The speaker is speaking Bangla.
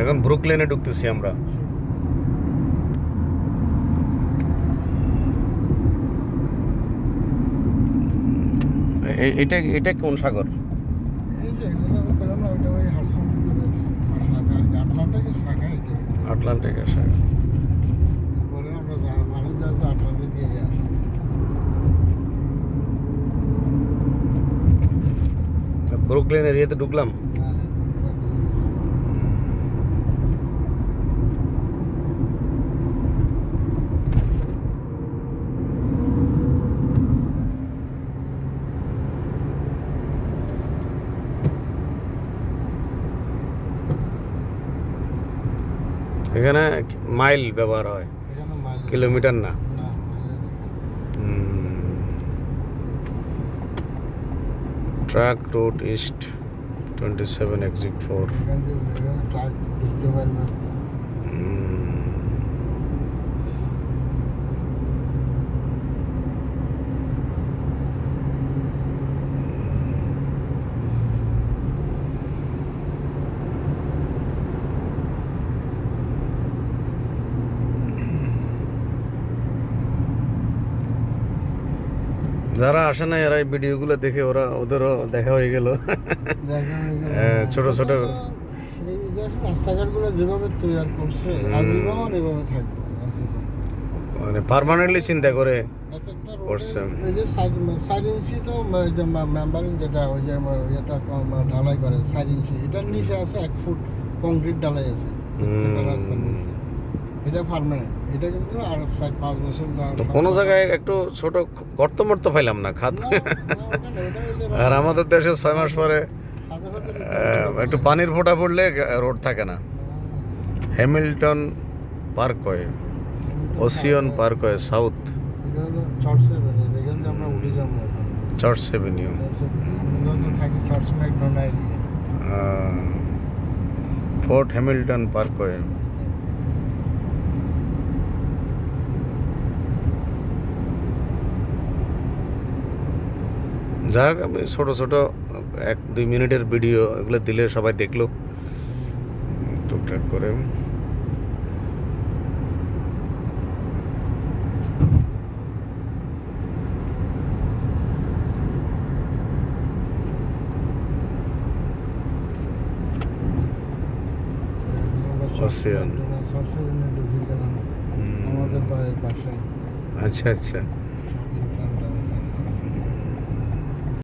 এখন ব্রুকলেনে ঢুকতেছি আমরা। এটা এটা কোন সাগর? এই যে এগুলো আমি পেলাম না ওইটা ওই হারসন শাখা আর কি আটলান্টিকের শাখা এটা আটলান্টিকের সাগর পরে আমরা যা ভালো যাই তো আটলান্টিক দিয়ে আসি ব্রুকলেন এরিয়াতে ঢুকলাম হ্যাঁ, ওটা ঢুকে গেছি। এখানে মাইল ব্যবহার হয়। কিলোমিটার না। Truck route east twenty seven exit four এখান দিয়ে এখানে ট্রাক ঢুকতে পারবে যারা আসে না এরা এই ভিডিওগুলো দেখে ওরা ওদেরও দেখা হয়ে গেল। হয়ে ছোট ছোট- রাস্তাঘাটগুলো যেভাবে তৈরি করছে। আজীবন এভাবে থাকবে মানে পার্মানেন্টলি চিন্তা করে এক একটা রোডে করছে। এই যে সাইড সাইড ইঞ্চি তো মেম্বারিং যেটা ওই যে এটা ঢালাই করে সাইড ইঞ্চি এটার নিচে আছে এক ফুট কংক্রিট ঢালাই আছে রাস্তার নিচে। এটা পার্মানেন্ট এটা কিন্তু আর চার পাঁচ বছর কোনো জায়গায় একটু ছোট গর্ত মর্ত পাইলাম না হইলে আর আমাদের দেশে ছয় মাস পরে একটু পানির ফোঁটা পড়লে রোড থাকে না। Hamilton parkway ocean parkway south. Church avenue fort Hamilton parkway যাক আমি ছোট ছোটো এক দুই মিনিটের ভিডিও এগুলো দিলে সবাই দেখল। টুকটাক করে। আচ্ছা আচ্ছা।